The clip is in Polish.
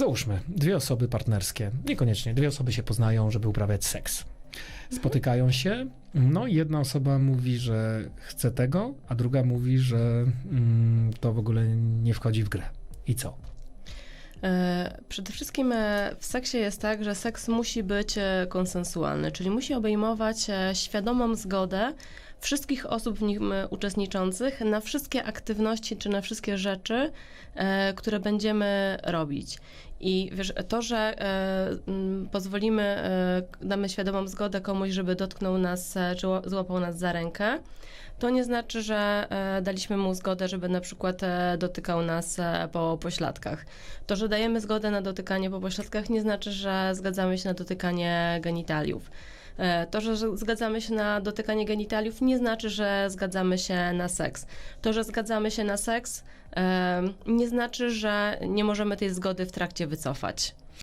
Załóżmy, dwie osoby partnerskie, niekoniecznie, dwie osoby się poznają, żeby uprawiać seks. Spotykają się, no i jedna osoba mówi, że chce tego, a druga mówi, że mm, to w ogóle nie wchodzi w grę. I co? E, Przede wszystkim e, w seksie jest tak, że seks musi być e, konsensualny, czyli musi obejmować świadomą zgodę wszystkich osób w nim e, uczestniczących na wszystkie aktywności czy na wszystkie rzeczy, e, które będziemy robić. I wiesz, to, że e, pozwolimy, damy świadomą zgodę komuś, żeby dotknął nas, czy ła- złapał nas za rękę, to nie znaczy, że daliśmy mu zgodę, żeby na przykład dotykał nas po pośladkach. To, że dajemy zgodę na dotykanie po pośladkach, nie znaczy, że zgadzamy się na dotykanie genitaliów. E, To, że zgadzamy się na dotykanie genitaliów, nie znaczy, że zgadzamy się na seks. To, że zgadzamy się na seks, e, nie znaczy, że nie możemy tej zgody w trakcie wycofać.